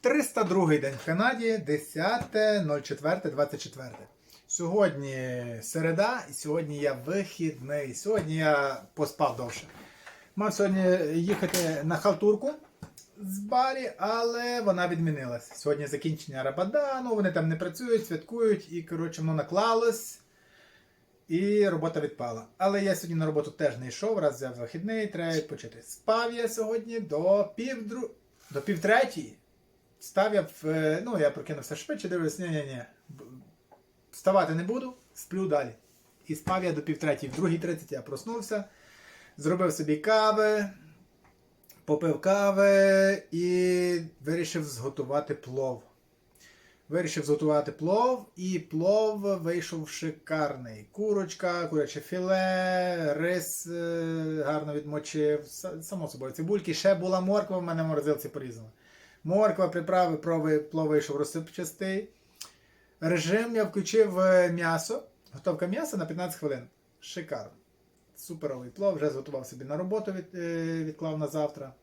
302 день в Канаді, 10.04.24. Сьогодні середа, і сьогодні я вихідний. Сьогодні я поспав довше. Мав сьогодні їхати на халтурку з барі, але вона відмінилась. Сьогодні закінчення Рабадану, вони там не працюють, святкують, і коротше воно наклалось. І робота відпала. Але я сьогодні на роботу теж не йшов, раз взяв вихідний, треба відпочити. Спав я сьогодні до півдру... до півтретьої. Став я е, Ну, я прокинувся швидше, дивлюсь, ні ні ні Вставати не буду, сплю далі. І спав я до півтретій. В другій 30 я проснувся, зробив собі кави, попив кави і вирішив зготувати плов. Вирішив зготувати плов, і плов вийшов шикарний. Курочка, куряче філе, рис е, гарно відмочив. Само собою, цибульки. Ще була морква, в мене в морозилці порізана. Морква, приправи, плов вийшов розсипчастий. Режим я включив е, м'ясо. Готовка м'яса на 15 хвилин. Шикарно. Суперовий плов, вже зготував собі на роботу, від, е, відклав на завтра.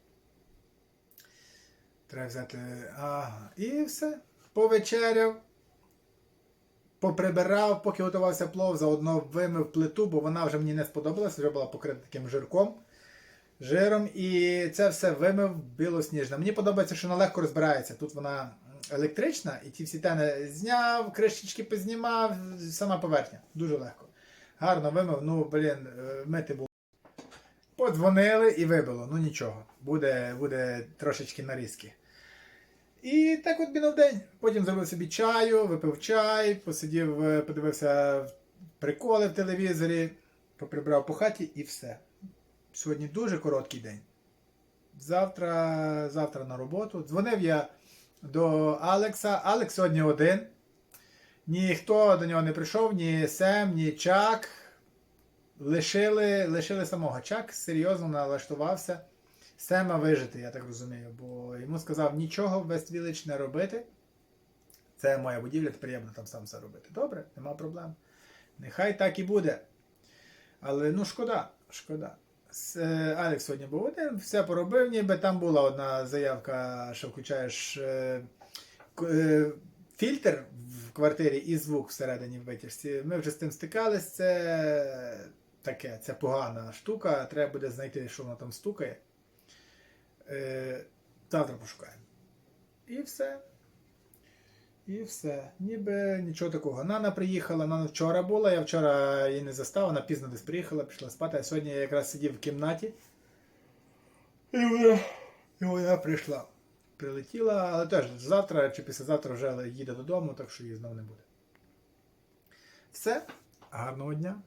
Треба взяти. Ага. І все. Повечеряв. Поприбирав, поки готувався плов, заодно вимив плиту, бо вона вже мені не сподобалась, вже була покрита таким жирком. Жиром. І це все вимив білосніжно. Мені подобається, що вона легко розбирається. Тут вона електрична, і ті всі тени зняв, кришечки познімав, сама поверхня. Дуже легко. Гарно вимив, ну, блін, е, мити було. Подзвонили і вибило. Ну нічого, буде, буде трошечки нарізки. І так от мінув день. Потім зробив собі чаю, випив чай, посидів, е, подивився приколи в телевізорі, поприбрав по хаті і все. Сьогодні дуже короткий день. Завтра, завтра на роботу. Дзвонив я до Алекса. Алекс сьогодні один. Ніхто до нього не прийшов, ні Сем, ні Чак. Лишили, лишили самого. Чак серйозно налаштувався. Сема вижити, я так розумію, бо йому сказав нічого в West Village не робити. Це моя будівля, тепер я буду там сам все робити. Добре, нема проблем. Нехай так і буде. Але ну шкода, шкода. Е, Алекс сьогодні був один, все поробив, ніби там була одна заявка, що включаєш е, е, фільтр в квартирі і звук всередині в витяжці. Ми вже з тим стикались. Це таке, це погана штука. Треба буде знайти, що воно там стукає. Завтра пошукаємо. І все. І все. Ніби нічого такого. Нана приїхала, Нана вчора була, я вчора її не застав, вона пізно десь приїхала, пішла спати, а сьогодні я якраз сидів в кімнаті. І вона, і вона прийшла. Прилетіла, але теж завтра чи післязавтра вже їде додому, так що її знову не буде. Все. Гарного дня.